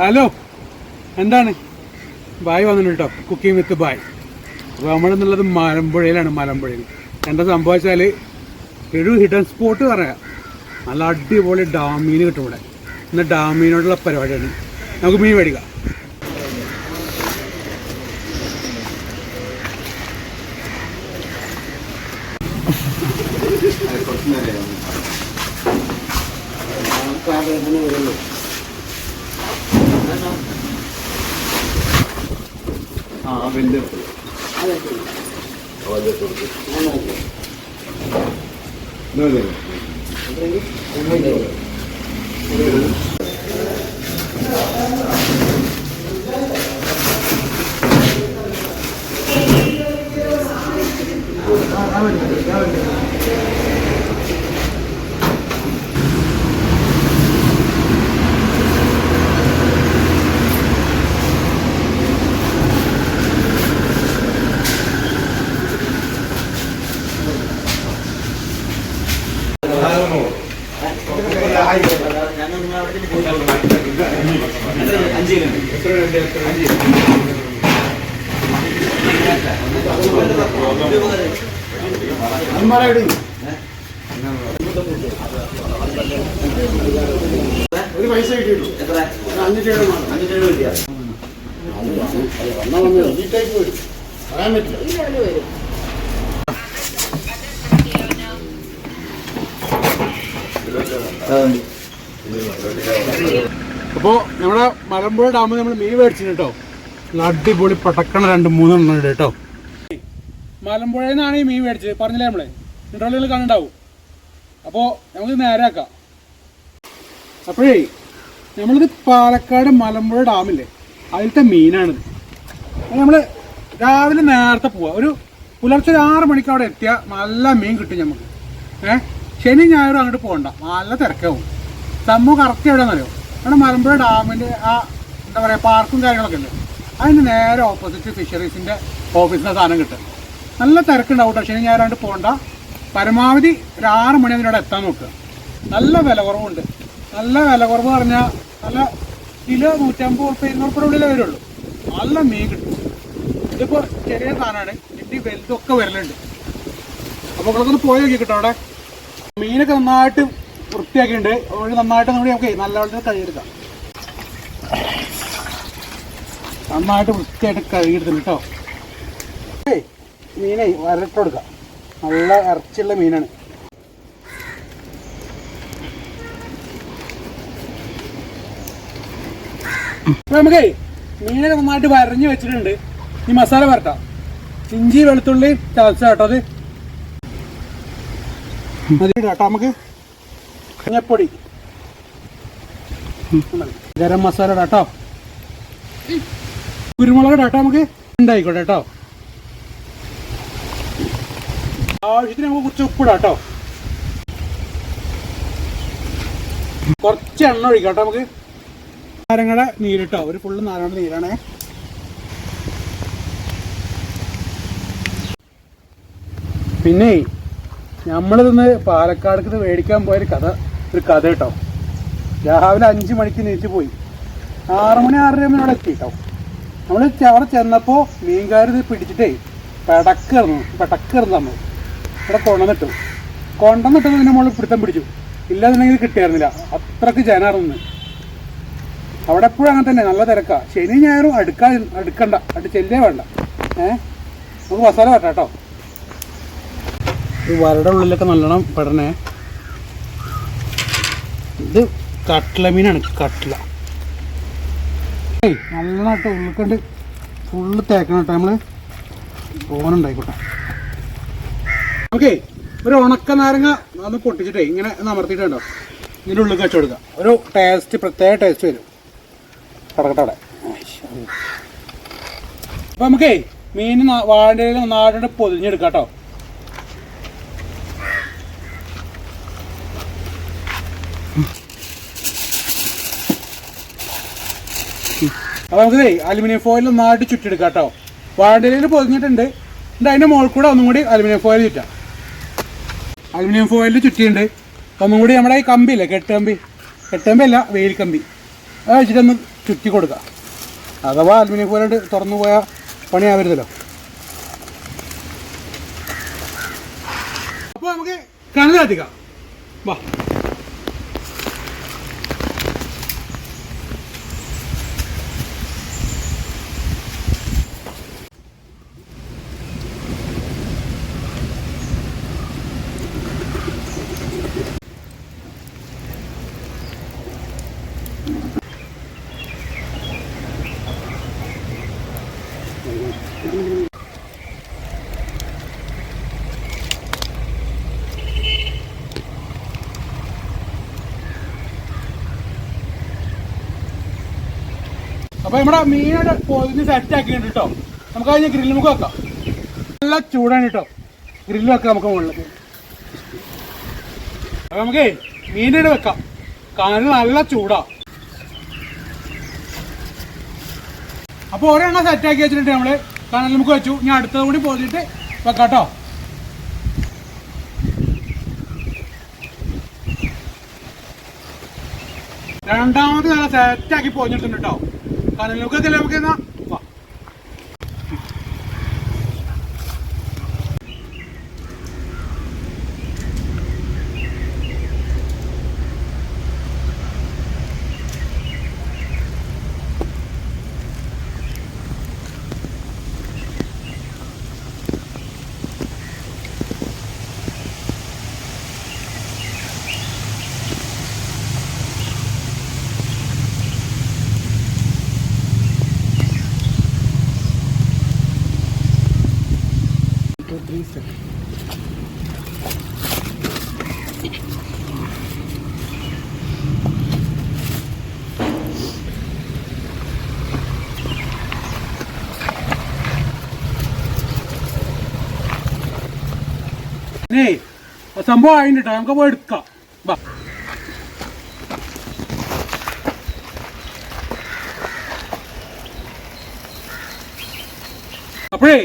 Hello എന്താണ്? Bye വന്നിട്ടുണ്ട് കേട്ടോ കുക്കിംഗ് വിത്ത് ബായ് അപ്പോൾ നമ്മളെന്നുള്ളത് മലമ്പുഴയിലാണ് മലമ്പുഴയിൽ. എന്താ സംഭവിച്ചാൽ ഒരു ഹിഡൻ സ്പോട്ട് പറയാം. നല്ല അടിപൊളി ഡാമീൻ കിട്ടും ഇവിടെ. ഇന്ന് ഡാമീനോടുള്ള പരിപാടിയാണ്. നമുക്ക് മീൻ മേടിക്കാം. ആ വലിയ വലിയ തുറക്ക് ആ ആ ഒരു പൈസ അപ്പോൾ നമ്മുടെ മലമ്പുഴ ഡാമിൽ നമ്മൾ മീൻ മേടിച്ചിട്ട് അടിപൊളി പടക്കണ രണ്ട് മൂന്നെണ്ണം ഉണ്ട് കേട്ടോ മലമ്പുഴയിൽ നിന്നാണ് ഈ മീൻ മേടിച്ചത്. പറഞ്ഞില്ലേ നമ്മളെ? ഇൻട്രോളിൽ കണ്ടുണ്ടാവും അപ്പോൾ നമുക്ക് നേരാക്കാം അപ്പോഴേ നമ്മളിത് പാലക്കാട് മലമ്പുഴ ഡാമില്ലേ? അതിലത്തെ മീനാണിത്. നമ്മൾ രാവിലെ നേരത്തെ പോവാം. ഒരു പുലർച്ചെ ഒരു ആറ് മണിക്ക് അവിടെ എത്തിയാൽ നല്ല മീൻ കിട്ടും നമുക്ക് ഏഹ് ശനി ഞായറും അങ്ങോട്ട് പോകണ്ട നല്ല തിരക്കാവും. സംഭവം കറക്റ്റ് എവിടെയാണെന്നറിയോ? നമ്മുടെ മലമ്പുഴ ഡാമിന്റെ ആ എന്താ പറയുക പാർക്കും കാര്യങ്ങളൊക്കെ ഉണ്ട് അതിന് നേരെ ഓപ്പോസിറ്റ് ഫിഷറീസിന്റെ ഓഫീസിന്റെ സാധനം കിട്ടും. നല്ല തിരക്കുണ്ടാവും കേട്ടോ. ശനി ഞായറാണ്ട് പോകണ്ട പരമാവധി ഒരു ആറ് മണി അതിനോട് എത്താൻ നോക്കുക നല്ല വില കുറവുണ്ട്. നല്ല വില കുറവ് പറഞ്ഞാൽ നല്ല കിലോ നൂറ്റമ്പത് ഉറുപ്പ് ഇരുന്നൂറ് ഉള്ളിലേ വരുള്ളൂ. നല്ല മീൻ കിട്ടും. ഇതിപ്പോൾ ചെറിയ സാധനമാണ്. ഇതിന്റെ വലുതൊക്കെ വരലുണ്ട്. അപ്പോൾ നിങ്ങളൊന്ന് പോയി നോക്കി കിട്ടോ അവിടെ. മീനൊക്കെ നന്നായിട്ട് വൃത്തിയാക്കിയിട്ടുണ്ട്. അതുകൊണ്ട് നന്നായിട്ട് നമ്മുടെ നമുക്ക് നല്ല വെള്ളത്തിൽ കഴുകിയെടുക്കാം. നന്നായിട്ട് വൃത്തിയായിട്ട് കഴുകിയെടുത്തിട്ടുണ്ട് കേട്ടോ. ഏയ് മീനെ വരട്ട് കൊടുക്കാം. നല്ല ഇറച്ചിയുള്ള മീനാണ്. നമുക്കേ മീനൊക്കെ നന്നായിട്ട് വരഞ്ഞ് വെച്ചിട്ടുണ്ട്. ഈ മസാല വരട്ടാം. ഇഞ്ചി വെളുത്തുള്ളി ചതച്ച കേട്ടോ അത്. കേട്ടോ നമുക്ക്. മഞ്ഞപ്പൊടി. ഗരം മസാല കേട്ടോ. കുരുമുളക് ഇടാം കേട്ടോ നമുക്ക്. ഉണ്ടായിക്കോട്ടെ കേട്ടോ. ആവശ്യത്തിന് നമുക്ക് കുറച്ച് ഉപ്പിടാം കുറച്ച് എണ്ണ ഒഴിക്കാം നമുക്ക്. നാരങ്ങയുടെ നീരിട്ടോ ഒരു ഫുള്ള് നാരങ്ങയുടെ നീരാണേ. പിന്നെ നമ്മളിതൊന്ന് പാലക്കാടേക്ക് മേടിക്കാൻ പോയൊരു കഥ ഒരു കഥ കേട്ടോ. രാവിലെ അഞ്ച് മണിക്ക് നീച്ച് പോയി. ആറ് മണി ആറര മണി അവിടെ എത്തി കേട്ടോ. നമ്മൾ അവിടെ ചെന്നപ്പോൾ മീൻകാരി പിടിച്ചിട്ടേ പെടക്കിറന്നു പെടക്കിറന്നു നമ്മൾ ഇവിടെ കൊണ്ടുവന്നിട്ടു കൊണ്ടുവന്നിട്ട് ഇതിന്റെ മുകളിൽ പിടുത്തം പിടിച്ചു. ഇല്ലാന്നുണ്ടെങ്കിൽ കിട്ടിയായിരുന്നില്ല. അത്രയ്ക്ക് ജനാർന്ന് അവിടെ എപ്പോഴും അങ്ങനെ തന്നെ നല്ല തിരക്കാ. ശനി ഞായറും അടുക്കാൻ അടുക്കണ്ട. അടുത്ത് ചെല്ലേ വേണ്ട. ഏഹ് നമുക്ക് മസാല വരട്ടെ കേട്ടോ. ഈ വരയുടെ ഉള്ളിലൊക്കെ നല്ലോണം പെടണേ. ഇത് കട്ട്ല മീനാണ് കട്ട്ല നല്ലതായിട്ട് ഉള്ളിക്കണ്ട് ഫുള്ള് തേക്കണം കേട്ടോ നമ്മൾ. ഓനുണ്ടായിക്കോട്ടെ ഓക്കെ ഒരു ഉണക്ക നാരങ്ങ ഒന്ന് പൊട്ടിച്ചിട്ടേ ഇങ്ങനെ അമർത്തിയിട്ടുണ്ടോ? ഇതിന്റെ ഉള്ളിൽ വെച്ച് കൊടുക്കുക ഒരു ടേസ്റ്റ് പ്രത്യേക ടേസ്റ്റ് വരും. കടക്കട്ടെ അവിടെ. അപ്പൊ നമുക്കേ മീൻ വാഴയിൽ നന്നായിട്ട് പൊതിഞ്ഞെടുക്കാം കേട്ടോ അപ്പൊ നമുക്ക് അലുമിനിയം ഫോയിൽ നന്നായിട്ട് ചുറ്റിയെടുക്കാം കേട്ടോ വാഴയിൽ പൊതിഞ്ഞിട്ടുണ്ട്. അതിന്റെ മുകളിൽ കൂടെ ഒന്നും കൂടി അലുമിനിയം ഫോയിൽ ചുറ്റാം. അലുമിനിയം ഫോയിൽ ചുറ്റിയുണ്ട് ഒന്നും കൂടി നമ്മുടെ ഈ കമ്പി ഇല്ലേ കെട്ടുകമ്പി? കെട്ടുകമ്പി അല്ല വെയിൽ കമ്പി. അത് വെച്ചിട്ടൊന്ന് ചുറ്റി കൊടുക്കുക അഥവാ അലുമിനിയം പോലെ തുറന്നു പോയാൽ പണിയാവരുതല്ലോ. അപ്പോൾ നമുക്ക് കണ്ണിലെത്തിക്കാം വാ. അപ്പൊ നമ്മുടെ മീനോട് പൊതിഞ്ഞ് സെറ്റ് ആക്കിയിട്ടുണ്ട് കേട്ടോ നമുക്ക് അതിന് ഗ്രില്ല് മുഖം വെക്കാം. നല്ല ചൂടാണ് കേട്ടോ ഗ്രില്ല് വെക്കാം നമുക്ക് മുകളിലേക്ക് അപ്പൊ നമുക്ക് മീനോട് വെക്കാം. കാരണം നല്ല ചൂടാ. അപ്പൊ ഒരെണ്ണം സെറ്റ് ആക്കി വെച്ചിട്ടുണ്ട് നമ്മൾ. കനൽ നമുക്ക് വെച്ചു. ഞാൻ അടുത്തത് കൂടി പോയിട്ട് വെക്കാട്ടോ. കേട്ടോ രണ്ടാമത് നല്ല സെറ്റ് ആക്കി പോഞ്ഞിട്ടുണ്ട് കേട്ടോ കനലൊക്കെ നമുക്ക് എന്നാ സംഭവം ആയിട്ട് നമുക്ക് പോയി എടുക്കാം. അപ്പോഴേ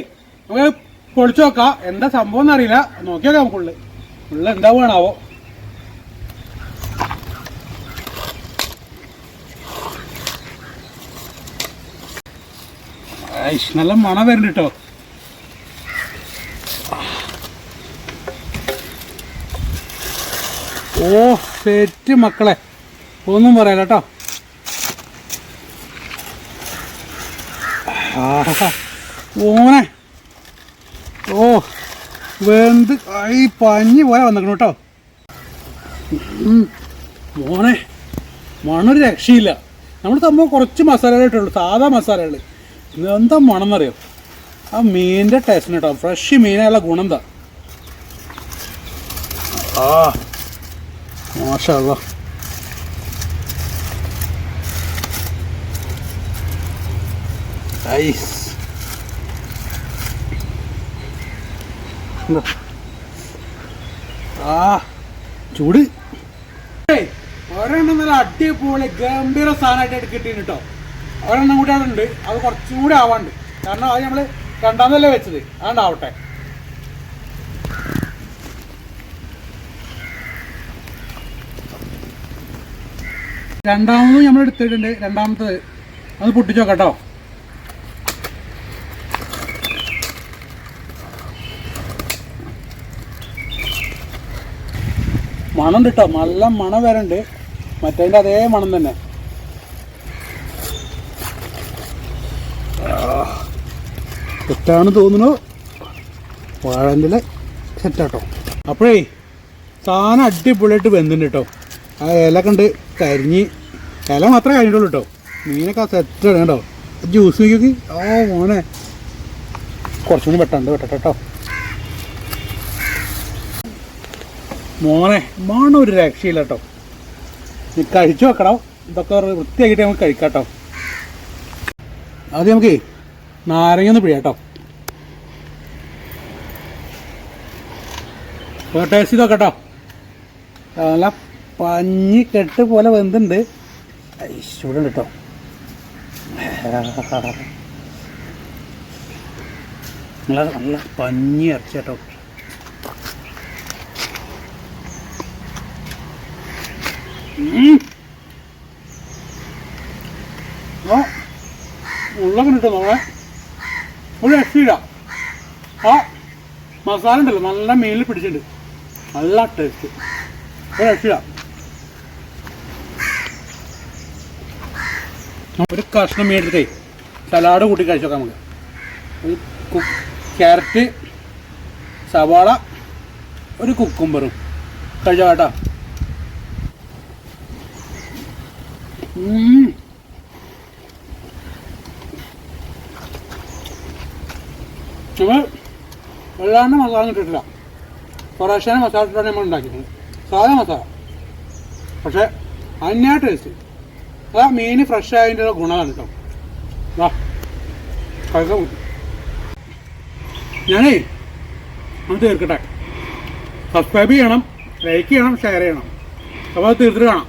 നമുക്ക് പൊളിച്ചു നോക്കാം. എന്താ സംഭവം എന്നറിയില്ല. നോക്കി നോക്കാം ഉള്ളിൽ ഉള്ള എന്താ വേണാവോ? നല്ല മണം വരുന്നുണ്ട് കേട്ടോ ഓ സെറ്റ് മക്കളെ. ഒന്നും പറയാല കേട്ടോ. ഓനെ. ഓ വെന്ത്. ഈ പഞ്ഞി പോലെ വന്നിക്കണം കേട്ടോ. മോനെ മണൊരു രക്ഷയില്ല. നമ്മൾ സംഭവം കുറച്ച് മസാലകൾ ഇട്ടുള്ളൂ സാധാ മസാലകൾ എന്താ മണം എന്നറിയോ ആ മീനിന്റെ ടേസ്റ്റിന് കേട്ടോ. ഫ്രഷ് മീനുള്ള ഗുണം എന്താ? ആ മാഷല്ല ഐസ്. ആ ചൂട്. ഒരെണ്ണം നല്ല അടിപൊളി ഗംഭീര സാധനമായിട്ട് കിട്ടിയിട്ടുണ്ട് കേട്ടോ ഒരെണ്ണം കൂടി അവിടെ ഉണ്ട്. അത് കുറച്ചും കൂടി ആവാണ്ട്. കാരണം അത് നമ്മൾ രണ്ടാമതല്ലേ വെച്ചത്. അതുകൊണ്ടാവട്ടെ രണ്ടാമത് നമ്മൾ എടുത്തിട്ടുണ്ട്. രണ്ടാമത്തത് അത് പൊട്ടിച്ചോ കേട്ടോ മണം കിട്ടോ നല്ല മണം വരണ്ട് മറ്റേതിന്റെ അതേ മണം തന്നെ. തെറ്റാണ് തോന്നുന്നു. വാഴന്റെ സെറ്റാട്ടോ അപ്പോഴേ സാധനം അടിപൊളിയായിട്ട് വെന്തുണ്ട് കേട്ടോ ആ ഇല കണ്ട് കരിഞ്ഞ് ഇല മാത്രമേ കഴിഞ്ഞിട്ടുള്ളൂ കേട്ടോ മീനൊക്കെ ആണ് കേട്ടോ ജ്യൂസ് നോക്കി ഓ മോനെ. കുറച്ചുകൂടി വെട്ടണ്ട് വെട്ടട്ടെ കേട്ടോ മോനെ മണം ഒരു രക്ഷയില്ല കേട്ടോ നീ കഴിച്ചു വെക്കണം. ഇതൊക്കെ വൃത്തിയാക്കിയിട്ട് നമുക്ക് കഴിക്കാം കേട്ടോ ആദ്യം നമുക്ക് നാരങ്ങ ഒന്ന് പിഴ കേട്ടോ ടേസ്റ്റ് ചെയ്ത് നോക്കട്ടോ പഞ്ഞി കെട്ട് പോലെ വെന്തുണ്ട്. ചൂടുണ്ട് കേട്ടോ നല്ല നല്ല പഞ്ഞി ഇറച്ചി കേട്ടോ ഒരു രക്ഷയില്ല. ആ മസാല ഉണ്ടല്ലോ നല്ല മീനിൽ പിടിച്ചിട്ടുണ്ട്. നല്ല ടേസ്റ്റ് ഒരു രക്ഷയില്ല. ഒരു കഷ്ണം മീൻ എടുത്തിട്ടേ സലാഡ് കൂട്ടി കഴിച്ചു നോക്കാം നമുക്ക്. ഒരു ക്യാരറ്റ് സവാള ഒരു കുക്കുംബറും. കഴിച്ചോ കേട്ടോ. നമ്മൾ വെള്ളാണ്ട് മസാല ഇട്ടിട്ടില്ല. കുറേശ്ശേനെ മസാല ഇട്ടിട്ടാണ് നമ്മൾ ഉണ്ടാക്കിയത്. സാധാ മസാല. പക്ഷേ അന്യാ ടേസ്റ്റ് അതാ മീൻ ഫ്രഷ് ആയതിന്റെ ഗുണമാണ് കേട്ടോ വാ ഞാനേ അത് തീർക്കട്ടെ. സബ്സ്ക്രൈബ് ചെയ്യണം ലൈക്ക് ചെയ്യണം ഷെയർ ചെയ്യണം. അപ്പോൾ അത് തീർത്തിട്ട് കാണാം.